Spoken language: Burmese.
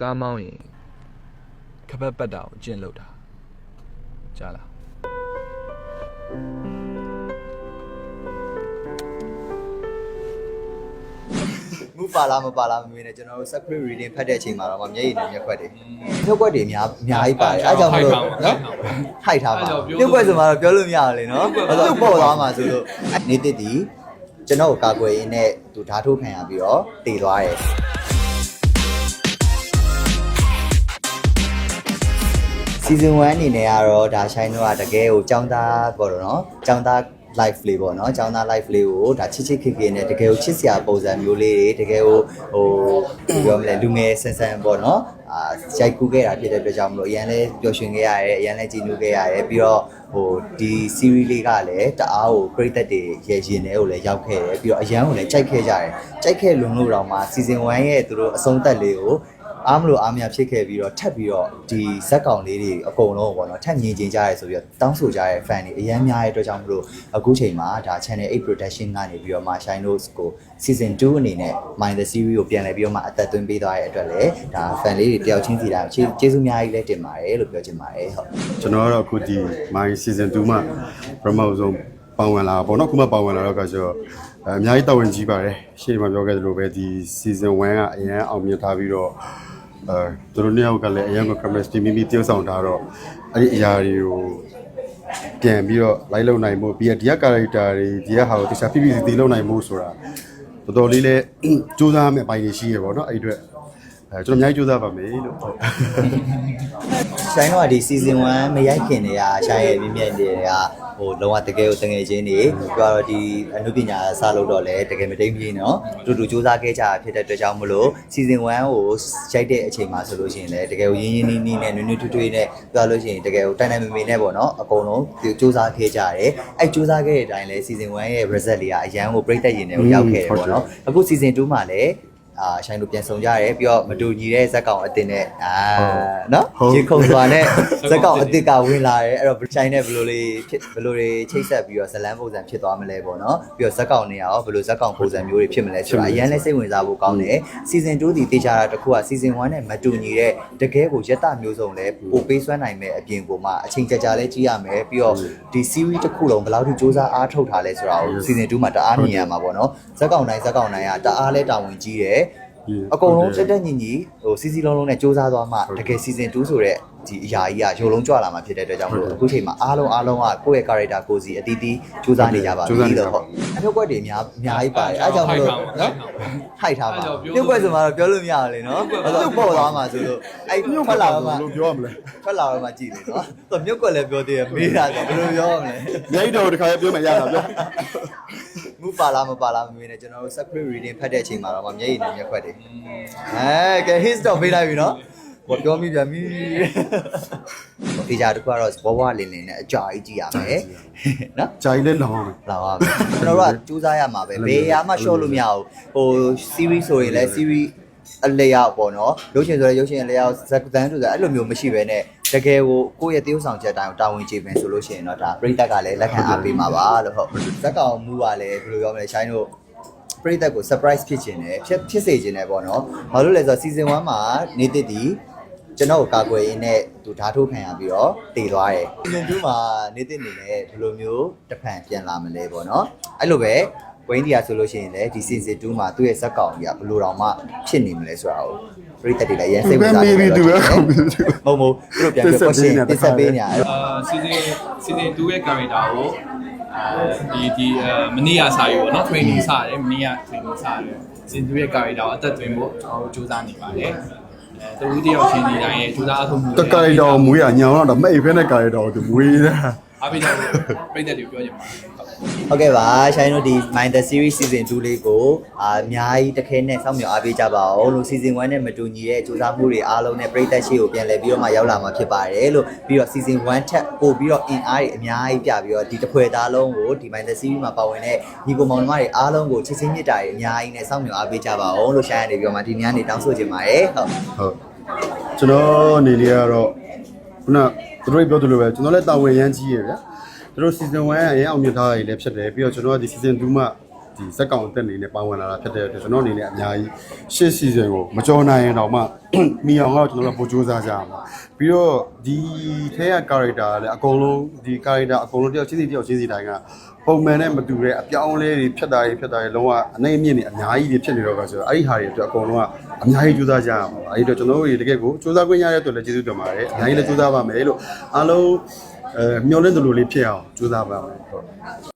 ကားမောင်းရင်ခပတ်ပတ်တာကိုအကျင့်လုပ်တာကြားလားမူပါလားမပါလားမမေးနဲ့ကျွန်တော်တို့ script reading ဖတ်တဲ့အချိန်မှာတော့မျက်ရည်နဲ့မျက်ခွက်တွေမျက်ခွက်တွေအများအများကြီးပါတယ်အဲကြောင့်မလို့နော်ဟိုက်ထားပါပြုတ်ခွက်ဆိုမှတော့ပြောလို့မရဘူးလေနော်အဲ့တော့ပေါ့သွားမှာဆိုလို့နေတစ်တီကျွန်တော်ကိုကာကွယ်ရင်းနဲ့သူဓာတ်ထိုးခံရပြီးတော့တည်သွားတယ် season 1အနေနဲ့ကတော့ဒါ shine တော့တကယ်ကိုចောင်းသားပေါ့တော့เนาะចောင်းသား live လေးပေါ့เนาะចောင်းသား live လေးကိုဒါချစ်ချစ်ခင်ခင်နဲ့တကယ်ကိုချစ်စရာပုံစံမျိုးလေးတွေတကယ်ကိုဟိုပြောမလဲလူငယ်ဆန်ဆန်ပေါ့เนาะအာရိုက်ကူးခဲ့တာဖြစ်တဲ့အတွက်ကြောင့်မလို့အရန်လဲပျော်ရွှင်ခဲ့ရတယ်အရန်လဲကြည်နူးခဲ့ရတယ်ပြီးတော့ဟိုဒီ series လေးကလည်းတအားကိုပြိသက်တွေရဲ့ရင်ထဲကိုလည်းရောက်ခဲ့တယ်ပြီးတော့အရန်ကိုလည်းကြိုက်ခဲ့ကြတယ်ကြိုက်ခဲ့လွန်လို့တော့မှ season 1ရဲ့သူတို့အဆုံးသက်လေးကို အားမလို့အားမရဖြစ်ခဲ့ပြီးတော့ထပ်ပြီးတော့ဒီဇက်ကောင်လေးတွေအကုန်လုံးပေါ့နော်ထပ်မြင်ကျင်ကြရဲဆိုပြီးတော့တောင်းဆိုကြရဲ fan တွေအများများရဲ့အတွက်ကြောင့်မလို့အခုချိန်မှာဒါ channel 8 production ကနေပြီးတော့မှ Shine Rose ကို season 2အနေနဲ့ Mind the Series ကိုပြန်လည်ပြီးတော့မှအသက်သွင်းပေးသွားတဲ့အတွက်လည်းဒါ fan လေးတွေတယောက်ချင်းစီတိုင်းကျေးဇူးအများကြီးလည်းတင်ပါတယ်လို့ပြောချင်ပါတယ်ဟုတ်ကျွန်တော်ကတော့အခုဒီ my season 2မှာ promote ဆုံးပေါဝင်လာပေါ့နော်ခုမှပေါဝင်လာတော့ကဆိုတော့အဲအများကြီးတာဝန်ကြီးပါတယ်ရှေ့မှာပြောခဲ့သလိုပဲဒီ season 1ကအရင်အောင်မြင်ထားပြီးတော့ အဲသူတို့နှစ်ယောက်ကလည်းအရင်က chemistry မိမိတည်ဆောင်ထားတော့အဲ့ဒီအရာတွေကိုပြန်ပြီးတော့ live လုပ်နိုင်မှုပြီးရဒီက character တွေဒီကဟာကိုတခြား PPC တည်လုပ်နိုင်မှုဆိုတာတော်တော်လေးလဲစူးစမ်းမယ့်အပိုင်းတွေရှိရပေါ့နော်အဲ့ဒီအတွက်အဲကျွန်တော်အများကြီးစူးစမ်းပါမယ်လို့ ဟုတ်ဆိုင်တော့ဒီ season 1မရိုက်ခင်တည်းကရှာရဲ့မြင့်မြင့်တွေကဟိုလုံးဝတကယ်ကိုတငယ်ချင်းတွေပြီးတော့ဒီအနုပညာစလုပ်တော့လဲတကယ်မတိမ်ပြေးနော်တူတူစူးစမ်းခဲ့ကြတာဖြစ်တဲ့အတွက်ကြောင့်မလို့ season 1ကိုရိုက်တဲ့အချိန်မှာဆိုလို့ရှိရင်လည်းတကယ်ကိုရင်းရင်းနှီးနှီးနဲ့နွေ့နွေ့ထွေးထွေးနဲ့ပြောလို့ရှိရင်တကယ်ကိုတိုင်တိုင်မေမေနဲ့ပေါ့နော်အကုန်လုံးဒီစူးစမ်းခဲ့ကြတယ်အဲ့စူးစမ်းခဲ့တဲ့အတိုင်းလဲ season 1ရဲ့ result လေးကအရန်ကိုပြိတက်ရင်တွေကိုရောက်ခဲ့တယ်ပေါ့နော်အခု season 2မှာလည်း အာရှိုင်းတို့ပြန်ဆောင်ကြရတယ်ပြီးတော့မတူညီတဲ့ဇက်ကောင်အတင်နဲ့အာနော်ရေခုံစွာနဲ့ဇက်ကောင်အတစ်ကဝင်လာတယ်အဲ့တော့ရှိုင်းနဲ့ဘယ်လိုလေးဖြစ်ဘယ်လိုတွေချိတ်ဆက်ပြီးတော့ဇလန်းပုံစံဖြစ်သွားမလဲပေါ့နော်ပြီးတော့ဇက်ကောင်တွေရောဘယ်လိုဇက်ကောင်ပုံစံမျိုးတွေဖြစ်မလဲဆိုတာအရင်လဲစိတ်ဝင်စားဖို့ကောင်းတယ် season 2ဒီတေချာတာတစ်ခုက season 1နဲ့မတူညီတဲ့တကယ်ကိုရက်တမျိုးစုံလဲပိုပေးစွမ်းနိုင်မဲ့အပြင်ကိုမှအချိန်ကြာကြာလဲကြည့်ရမယ်ပြီးတော့ဒီ series တစ်ခုလုံးဘယ်လောက်ထိစူးစမ်းအားထုတ်ထားလဲဆိုတာကို season 2မှာတအားမြင်ရမှာပေါ့နော်ဇက်ကောင်တိုင်းဇက်ကောင်တိုင်းကတအားလဲတာဝန်ကြီးတယ် အကုန်လုံးတက်တက်ညီညီဟိုစီစီလုံးလုံးနဲ့စူးစမ်းသွားမှတကယ် season 2ဆိုတဲ့ဒီအရာကြီးကရုံလုံးကြွလာမှာဖြစ်တဲ့အတွက်ကြောင့်မလို့အခုချိန်မှာအားလုံးအားလုံးကကိုယ့်ရဲ့ character ကိုစီအတီးတီးစူးစမ်းနေကြပါပြီလို့ဟုတ်အပြုတ်ကွက်တွေအများအများကြီးပါတယ်အဲကြောင့်မလို့နော်ဟိုက်ထားပါပြုတ်ကွက်ဆိုမှတော့ပြောလို့မရဘူးလေနော်အဲ့တော့ပေါ့သွားမှာဆိုလို့အဲ့ထွက်လာတော့မှလို့ပြောရမလဲထွက်လာတော့မှကြည့်လေနော်သူမြုပ်ကွက်လည်းပြောသေးတယ်မေးတာဆိုဘယ်လိုပြောရမလဲညိုက်တော်တခါပြောမှရတာပြော မူပါလားမပါလားမမေးနဲ့ကျွန်တော်တို့ script reading ဖတ်တဲ့အချိန်မှာတော့မျက်ရည်နဲ့မျက်ခွက်တွေအဲကဲ his တော့ပေးလိုက်ပြီနော်ဘာပြောမိပြန်ပြီဒီကြတခုကတော့ဘဝလင်းလင်းနဲ့အကြာကြီးကြည့်ရမယ်နော်ဂျိုင်လည်းလောင်းအောင်လာပါမယ်ကျွန်တော်တို့ကစူးစမ်းရမှာပဲဘယ်ရာမှ short လို့မရဘူးဟို series ဆိုရင်လည်း series အလေရောက်ပေါ့နော်ရုပ်ရှင်ဆိုရင်ရုပ်ရှင်အလေရောက်ဇက်တန်းဆိုဆိုအဲ့လိုမျိုးမရှိဘဲနဲ့တကယ်ကိုကိုယ့်ရဲ့တရုပ်ဆောင်ချက်အတိုင်းကိုတာဝန်ကျေမယ်ဆိုလို့ရှိရင်တော့ဒါပရိသတ်ကလည်းလက်ခံအားပေးမှာပါလို့ဟုတ်ဇက်ကောင်မူကလည်းဘယ်လိုပြောမလဲရှိုင်းတို့ပရိသတ်ကို surprise ဖြစ်ခြင်းနဲ့ဖြစ်ဖြစ်စေခြင်းနဲ့ပေါ့နော်ဘာလို့လဲဆိုတော့ season 1မှာနေတစ်ဒီကျွန်တော်ကိုကာကွယ်ရင်းနဲ့သူဓာတ်ထိုးခံရပြီးတော့တည်သွားတယ်။ season 2မှာနေတစ်နေနဲ့ဘယ်လိုမျိုးတစ်ဖန်ပြန်လာမလဲပေါ့နော်။အဲ့လိုပဲ ဝိန်းဒီယာဆိုလို့ရှိရင်လည်းဒီ season 2မှာသူ့ရဲ့ဇက်ကောင်ကြီးကဘယ်လိုတောင်မှဖြစ်နေမလဲဆိုတာကိုပရိသတ်တွေလည်းရန်စိတ်ဝင်စားနေတယ်မဟုတ်မဟုတ်သူတို့ပြန်ပြီး question တင်ဆက်ပေးနေတာအဲ့တော့အာ season season 2ရဲ့ character ကိုအာဒီဒီအာမနေ့ကစာယူပေါ့နော် training စတယ်မနေ့က training စတယ် season 2ရဲ့ character ကိုအသက်သွင်းဖို့ကျွန်တော်တို့စူးစမ်းနေပါတယ်အဲတူတယောက်ချင်းဒီတိုင်းရဲ့စူးစမ်းအထုံးမှုတကယ်တော့မွေးရညောင်းတော့မိတ်ဖဲနဲ့ကာရတော့သူမွေးတာ အားပေးကြတယ်ပြည့်တဲ့လူပြောချင်ပါတယ်ဟုတ်ကဲ့ပါရှိုင်းတို့ဒီ Mind the Series Season 2လေးကိုအာအများကြီးတစ်ခဲနဲ့စောင့်မျှော်အားပေးကြပါအောင်လို့ Season 1နဲ့မတူညီတဲ့စူးစမ်းမှုတွေအားလုံးနဲ့ပြည်သက်ရှိကိုပြန်လည်ပြီးတော့မှရောက်လာမှာဖြစ်ပါတယ်လို့ပြီးတော့ Season 1ထက်ပို့ပြီးတော့ in အားတွေအများကြီးပြပြီးတော့ဒီတစ်ဖွဲသားလုံးကိုဒီ Mind the Series မှာပါဝင်တဲ့ညီကိုမောင်နှမတွေအားလုံးကိုချစ်ချင်းမြတ်တာတွေအများကြီးနဲ့စောင့်မျှော်အားပေးကြပါအောင်လို့ရှိုင်းရနေပြီးတော့မှဒီညနေတောင်းဆိုချင်ပါတယ်ဟုတ်ဟုတ်ကျွန်တော်အနေနဲ့ကတော့ခုန သူတို့ပြောသလိုပဲကျွန်တော်လည်းတာဝန်ရမ်းကြီးရဗျာသူတို့ season 1အရင်အောင်မြင်ထားရည်လည်းဖြစ်တယ်ပြီးတော့ကျွန်တော်ကဒီ season 2မှာ ဒီစက်ကောင်အသက်အနေနဲ့ပါဝင်လာတာဖြစ်တဲ့အတွက်ကျွန်တော်အနေနဲ့အများကြီးရှေ့ season ကိုမကြော်နိုင်ရင်တော့မှမိအောင်တော့ကျွန်တော်တို့ပိုစူးစမ်းကြရမှာပြီးတော့ဒီထဲက character ကလည်းအကုန်လုံးဒီ character အကုန်လုံးတယောက်ချင်းစီတယောက်ချင်းစီတိုင်းကပုံမှန်နဲ့မတူတဲ့အပြောင်းအလဲတွေဖြစ်တာတွေဖြစ်တာတွေလုံးဝအနေအမြင့်တွေအများကြီးတွေဖြစ်နေတော့ကဆိုတော့အဲ့ဒီဟာတွေအတွက်အကုန်လုံးကအများကြီးစူးစမ်းကြရမှာအဲ့ဒီတော့ကျွန်တော်တို့တွေတကယ်ကိုစူးစမ်းခွင့်ရတဲ့အတွက်လည်းကျေးဇူးတင်ပါတယ်အများကြီးလည်းစူးစမ်းပါမယ်လို့အားလုံးအဲမျှော်လင့်သလိုလေးဖြစ်အောင်စူးစမ်းပါမယ်ဟုတ်